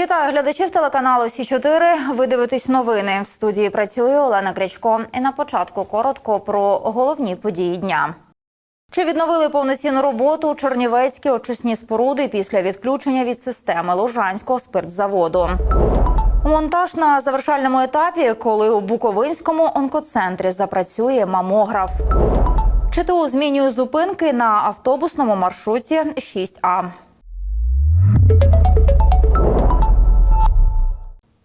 Вітаю глядачів телеканалу Сі 4 Ви дивитесь новини. В студії працює Олена Крячко. І на початку коротко про головні події дня. Чи відновили повноцінну роботу чернівецькі очисні споруди після відключення від системи Лужанського спиртзаводу? Монтаж на завершальному етапі, коли у Буковинському онкоцентрі запрацює мамограф. ЧТУ змінює зупинки на автобусному маршруті 6А.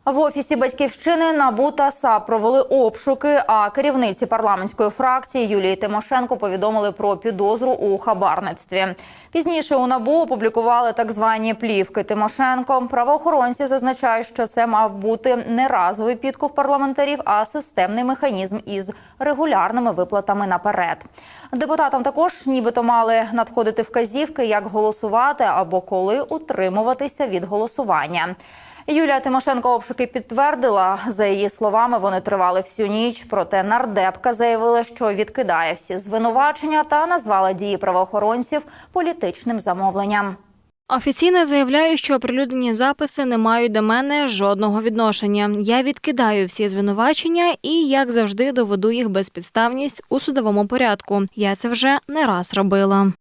В офісі батьківщини НАБУ та САП провели обшуки. А керівниці парламентської фракції Юлії Тимошенко повідомили про підозру у хабарництві. Пізніше у НАБУ опублікували так звані плівки Тимошенко. Правоохоронці зазначають, що це мав бути не разовий підкуп парламентарів, а системний механізм із регулярними виплатами наперед. Депутатам також нібито мали надходити вказівки, як голосувати або коли утримуватися від голосування. Юлія Тимошенко обшуки підтвердила. За її словами, вони тривали всю ніч. Проте нардепка заявила, що відкидає всі звинувачення та назвала дії правоохоронців політичним замовленням. Офіційно заявляю, що оприлюднені записи не мають до мене жодного відношення. Я відкидаю всі звинувачення і, як завжди, доведу їх безпідставність у судовому порядку. Я це вже не раз робила.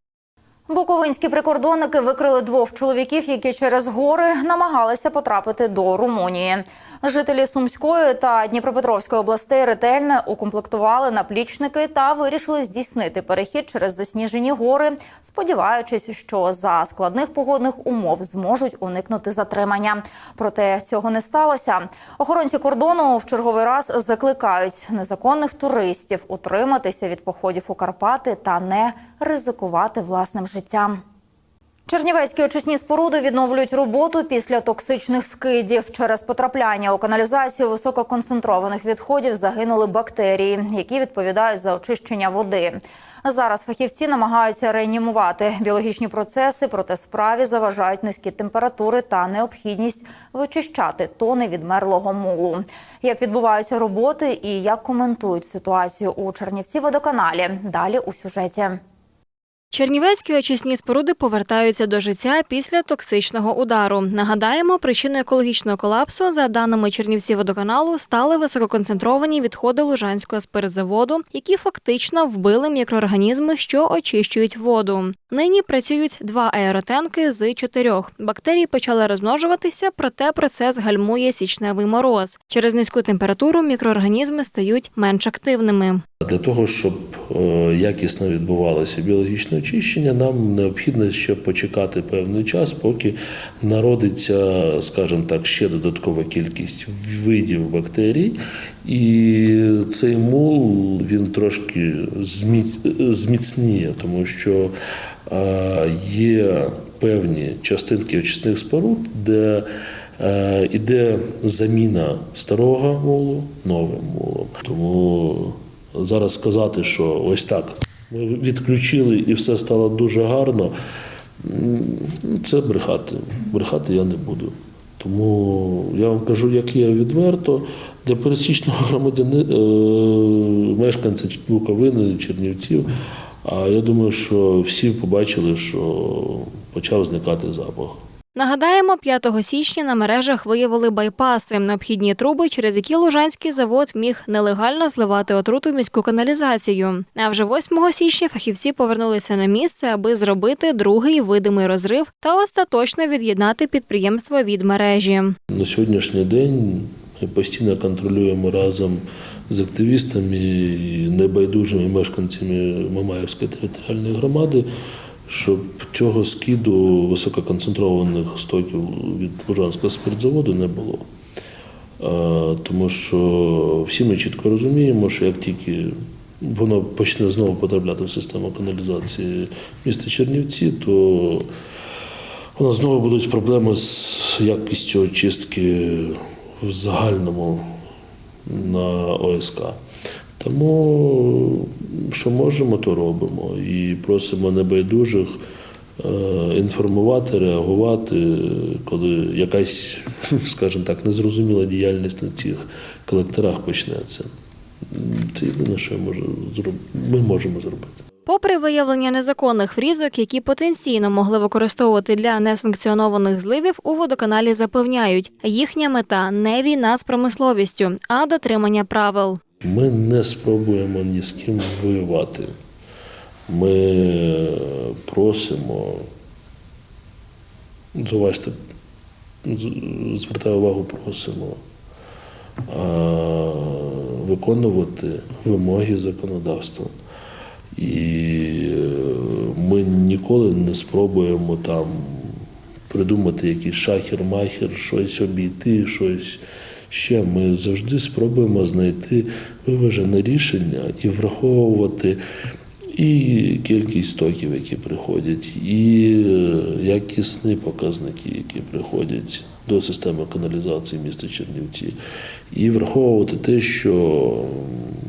Буковинські прикордонники викрили двох чоловіків, які через гори намагалися потрапити до Румунії. Жителі Сумської та Дніпропетровської областей ретельно укомплектували наплічники та вирішили здійснити перехід через засніжені гори, сподіваючись, що за складних погодних умов зможуть уникнути затримання. Проте цього не сталося. Охоронці кордону в черговий раз закликають незаконних туристів утриматися від походів у Карпати та не ризикувати власним життям. Чернівецькі очисні споруди відновлюють роботу після токсичних скидів. Через потрапляння у каналізацію висококонцентрованих відходів загинули бактерії, які відповідають за очищення води. Зараз фахівці намагаються реанімувати біологічні процеси, проте справі заважають низькі температури та необхідність вичищати тони відмерлого мулу. Як відбуваються роботи і як коментують ситуацію у Чернівці водоканалі? Далі у сюжеті. Чернівецькі очисні споруди повертаються до життя після токсичного удару. Нагадаємо, причиною екологічного колапсу, за даними Чернівці водоканалу, стали висококонцентровані відходи Лужанського спиртзаводу, які фактично вбили мікроорганізми, що очищують воду. Нині працюють два аеротенки з чотирьох. Бактерії почали розмножуватися, проте процес гальмує січневий мороз. Через низьку температуру мікроорганізми стають менш активними. Для того, щоб е, якісно відбувалося біологічне очищення, нам необхідно ще почекати певний час, поки народиться, скажімо так, ще додаткова кількість видів бактерій, і цей мул він трошки зміцніє, тому що е, є певні частинки очисних споруд, де е, іде заміна старого мулу новим мулом. Тому зараз сказати, що ось так ми відключили і все стало дуже гарно. Це брехати. Брехати я не буду. Тому я вам кажу, як є відверто, для пересічного громадянина, мешканця Буковини, Чернівців. А я думаю, що всі побачили, що почав зникати запах. Нагадаємо, 5 січня на мережах виявили байпаси, необхідні труби, через які Лужанський завод міг нелегально зливати отруту в міську каналізацію. А вже 8 січня фахівці повернулися на місце, аби зробити другий видимий розрив та остаточно від'єднати підприємство від мережі. На сьогоднішній день ми постійно контролюємо разом з активістами і небайдужими мешканцями Мамаївської територіальної громади, щоб цього скиду висококонцентрованих стоків від Лужанського спиртзаводу не було. Е, Тому що всі ми чітко розуміємо, що як тільки воно почне знову потрапляти в систему каналізації міста Чернівці, то у нас знову будуть проблеми з якістю очистки в загальному на ОСК. Тому що можемо, то робимо. І просимо небайдужих е, інформувати, реагувати, коли якась, скажімо так, незрозуміла діяльність на цих колекторах почнеться. Це єдине, що я можу ми можемо зробити. Попри виявлення незаконних фрізок, які потенційно могли використовувати для несанкціонованих зливів, у водоканалі запевняють, їхня мета не війна з промисловістю, а дотримання правил. Ми не спробуємо ні з ким воювати. Ми просимо, зуважте, звертаю увагу, просимо виконувати вимоги законодавства. І е, ми ніколи не спробуємо там придумати якийсь шахер-махер, щось обійти, щось ще. Ми завжди спробуємо знайти виважене рішення і враховувати і кількість токів, які приходять, і е, якісні показники, які приходять до системи каналізації міста Чернівці, і враховувати те, що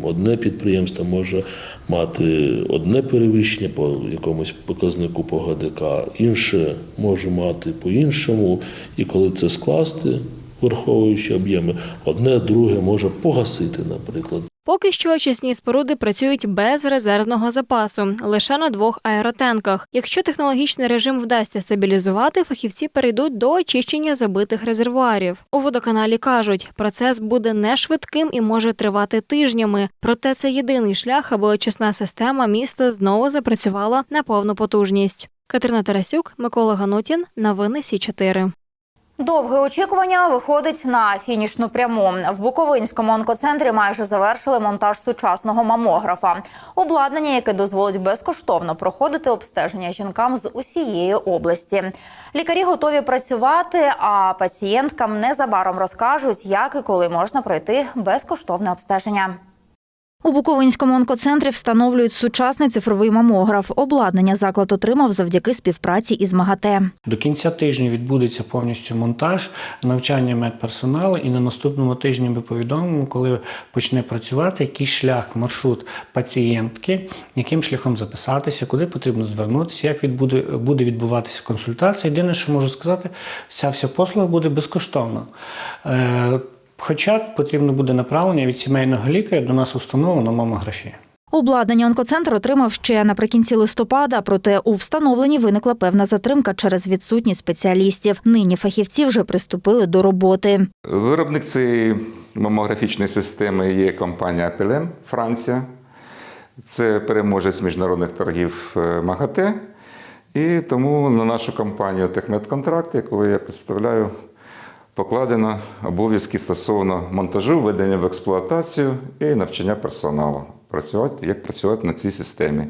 одне підприємство може мати одне перевищення по якомусь показнику по ГДК, інше може мати по-іншому, і коли це скласти, враховуючи об'єми, одне друге може погасити, наприклад. Поки що очисні споруди працюють без резервного запасу, лише на двох аеротенках. Якщо технологічний режим вдасться стабілізувати, фахівці перейдуть до очищення забитих резервуарів. У водоканалі кажуть, процес буде не швидким і може тривати тижнями. Проте це єдиний шлях, аби очисна система міста знову запрацювала на повну потужність. Катерина Тарасюк, Микола Ганутін, новини Сі 4 Довге очікування виходить на фінішну пряму. В Буковинському онкоцентрі майже завершили монтаж сучасного мамографа. Обладнання, яке дозволить безкоштовно проходити обстеження жінкам з усієї області. Лікарі готові працювати, а пацієнткам незабаром розкажуть, як і коли можна пройти безкоштовне обстеження. У Буковинському онкоцентрі встановлюють сучасний цифровий мамограф. Обладнання заклад отримав завдяки співпраці із МАГАТЕ. До кінця тижня відбудеться повністю монтаж, навчання медперсоналу, і на наступному тижні ми повідомимо, коли почне працювати, який шлях, маршрут пацієнтки, яким шляхом записатися, куди потрібно звернутися, як відбуде, буде відбуватися консультація. Єдине, що можу сказати, ця вся послуга буде безкоштовна. Хоча потрібно буде направлення від сімейного лікаря до нас установу на мамографію. Обладнання онкоцентр отримав ще наприкінці листопада, проте у встановленні виникла певна затримка через відсутність спеціалістів. Нині фахівці вже приступили до роботи. Виробник цієї мамографічної системи є компанія Апелем Франція. Це переможець міжнародних торгів е, МАГАТЕ. І тому на нашу компанію Техмедконтракт, яку я представляю, покладено обов'язки стосовно монтажу, введення в експлуатацію і навчання персоналу. Працювати, як працювати на цій системі.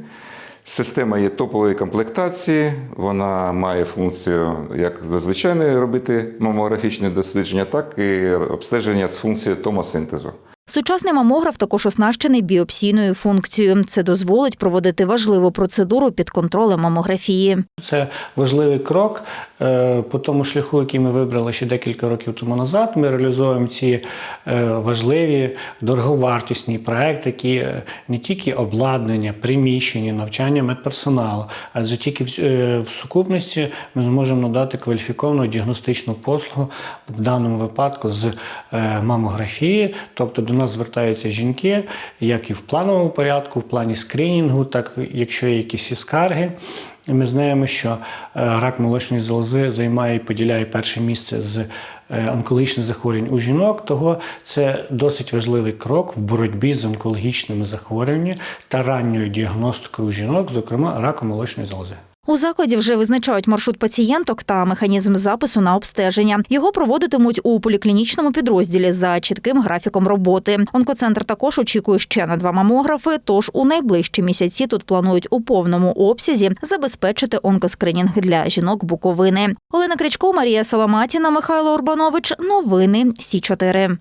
Система є топової комплектації, вона має функцію як зазвичай робити мамографічне дослідження, так і обстеження з функцією томосинтезу. Сучасний мамограф також оснащений біопсійною функцією. Це дозволить проводити важливу процедуру під контролем мамографії. Це важливий крок е, по тому шляху, який ми вибрали ще декілька років тому назад. Ми реалізуємо ці е, важливі дороговартісні проекти, які е, не тільки обладнання, приміщення, навчання медперсоналу, адже тільки в, сукупності ми зможемо надати кваліфіковану діагностичну послугу в даному випадку з мамографії, тобто до нас звертаються жінки, як і в плановому порядку, в плані скринінгу, так якщо є якісь і скарги. Ми знаємо, що е, рак молочної залози займає і поділяє перше місце з е, онкологічних захворювань у жінок. Того це досить важливий крок в боротьбі з онкологічними захворюваннями та ранньою діагностикою у жінок, зокрема раку молочної залози. У закладі вже визначають маршрут пацієнток та механізм запису на обстеження. Його проводитимуть у поліклінічному підрозділі за чітким графіком роботи. Онкоцентр також очікує ще на два мамографи. Тож у найближчі місяці тут планують у повному обсязі забезпечити онкоскринінг для жінок Буковини. Олена Крячко, Марія Соломатіна, Михайло Урбанович. Новини Сі 4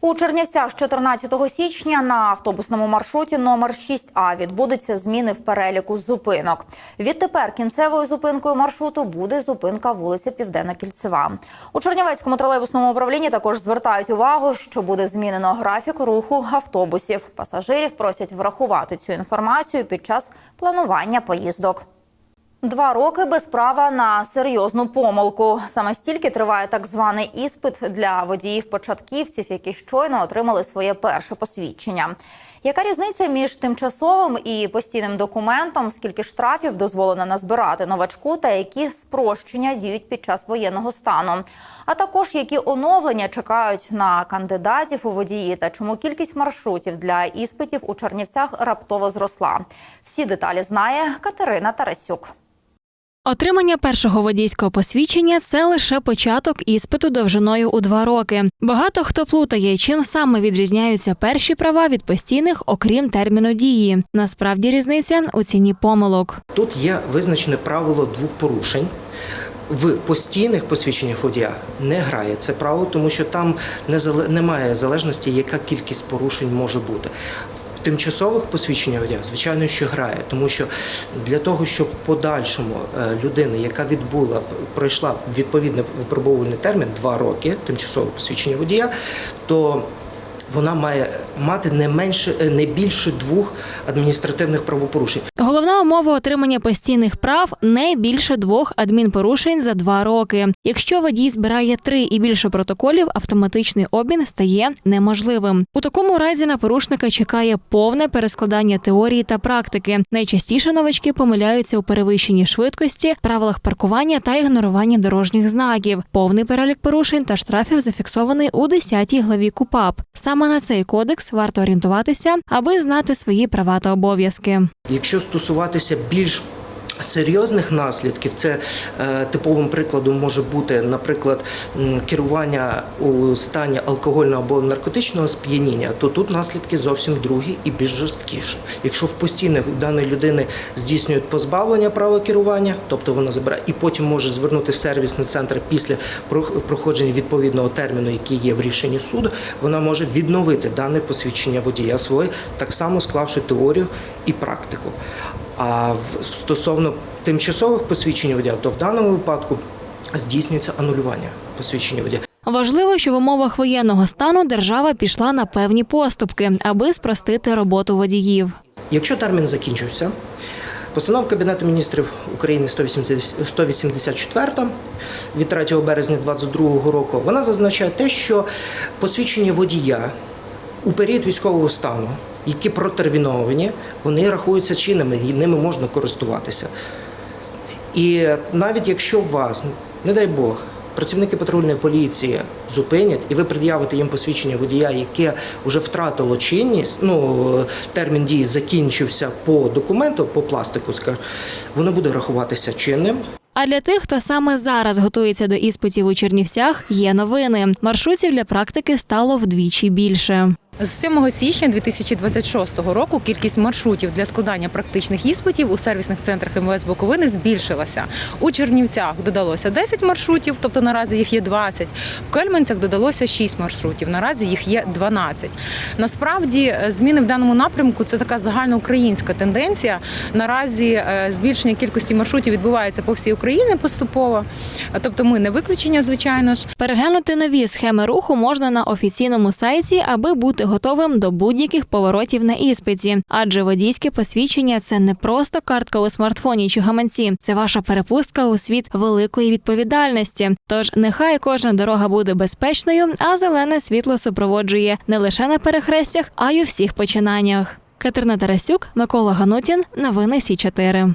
у Чернівцях з 14 січня на автобусному маршруті номер 6А відбудуться зміни в переліку зупинок. Відтепер кінцевою зупинкою маршруту буде зупинка вулиця Південна Кільцева. У Чернівецькому тролейбусному управлінні також звертають увагу, що буде змінено графік руху автобусів. Пасажирів просять врахувати цю інформацію під час планування поїздок. Два роки без права на серйозну помилку. Саме стільки триває так званий іспит для водіїв-початківців, які щойно отримали своє перше посвідчення. Яка різниця між тимчасовим і постійним документом? Скільки штрафів дозволено назбирати новачку, та які спрощення діють під час воєнного стану? А також які оновлення чекають на кандидатів у водії та чому кількість маршрутів для іспитів у Чернівцях раптово зросла? Всі деталі знає Катерина Тарасюк. Отримання першого водійського посвідчення це лише початок іспиту довжиною у два роки. Багато хто плутає, чим саме відрізняються перші права від постійних, окрім терміну дії. Насправді різниця у ціні помилок. Тут є визначене правило двох порушень. В постійних посвідченнях водія не грає це правило, тому що там не немає залежності, яка кількість порушень може бути. Тимчасових посвідченнях водія, звичайно, що грає, тому що для того, щоб в подальшому е, людина, яка відбула, пройшла відповідний випробовувальний термін два роки, тимчасове посвідчення водія, то вона має мати не менше е, не більше двох адміністративних правопорушень. Головна умова отримання постійних прав не більше двох адмінпорушень за два роки. Якщо водій збирає три і більше протоколів, автоматичний обмін стає неможливим. У такому разі на порушника чекає повне перескладання теорії та практики. Найчастіше новачки помиляються у перевищенні швидкості, правилах паркування та ігноруванні дорожніх знаків. Повний перелік порушень та штрафів зафіксований у 10 главі КУПАП. Саме на цей кодекс варто орієнтуватися, аби знати свої права та обов'язки. Якщо стосуватися більш серйозних наслідків, це е, типовим прикладом може бути, наприклад, керування у стані алкогольного або наркотичного сп'яніння, то тут наслідки зовсім другі і більш жорсткіші. Якщо в постійних у даної людини здійснюють позбавлення права керування, тобто вона забирає і потім може звернути в сервісний центр після про- проходження відповідного терміну, який є в рішенні суду, вона може відновити дане посвідчення водія своє, так само склавши теорію і практику. А стосовно тимчасових посвідчень водія, то в даному випадку здійснюється анулювання посвідчення водія. Важливо, що в умовах воєнного стану держава пішла на певні поступки, аби спростити роботу водіїв. Якщо термін закінчився, постанова Кабінету міністрів України 180 184 від 3 березня 2022 року, вона зазначає те, що посвідчення водія у період військового стану, які протерміновані, вони рахуються чинними і ними можна користуватися. І навіть якщо вас, не дай Бог, працівники патрульної поліції зупинять, і ви пред'явите їм посвідчення водія, яке вже втратило чинність, ну термін дії закінчився по документу, по пластику, воно буде рахуватися чинним. А для тих, хто саме зараз готується до іспитів у Чернівцях, є новини. Маршрутів для практики стало вдвічі більше. З 7 січня 2026 року кількість маршрутів для складання практичних іспитів у сервісних центрах МВС Буковини збільшилася. У Чернівцях додалося 10 маршрутів, тобто наразі їх є 20. В Кельменцях додалося 6 маршрутів, наразі їх є 12. Насправді е, зміни в даному напрямку це така загальноукраїнська тенденція. Наразі е, збільшення кількості маршрутів відбувається по всій Україні поступово. Тобто ми не виключення, звичайно ж. Переглянути нові схеми руху можна на офіційному сайті, аби бути готовим до будь-яких поворотів на іспиті. Адже водійське посвідчення це не просто картка у смартфоні чи гаманці, це ваша перепустка у світ великої відповідальності. Тож нехай кожна дорога буде безпечною, а зелене світло супроводжує не лише на перехрестях, а й у всіх починаннях. Катерина Тарасюк, Микола Ганутін, новини Сі 4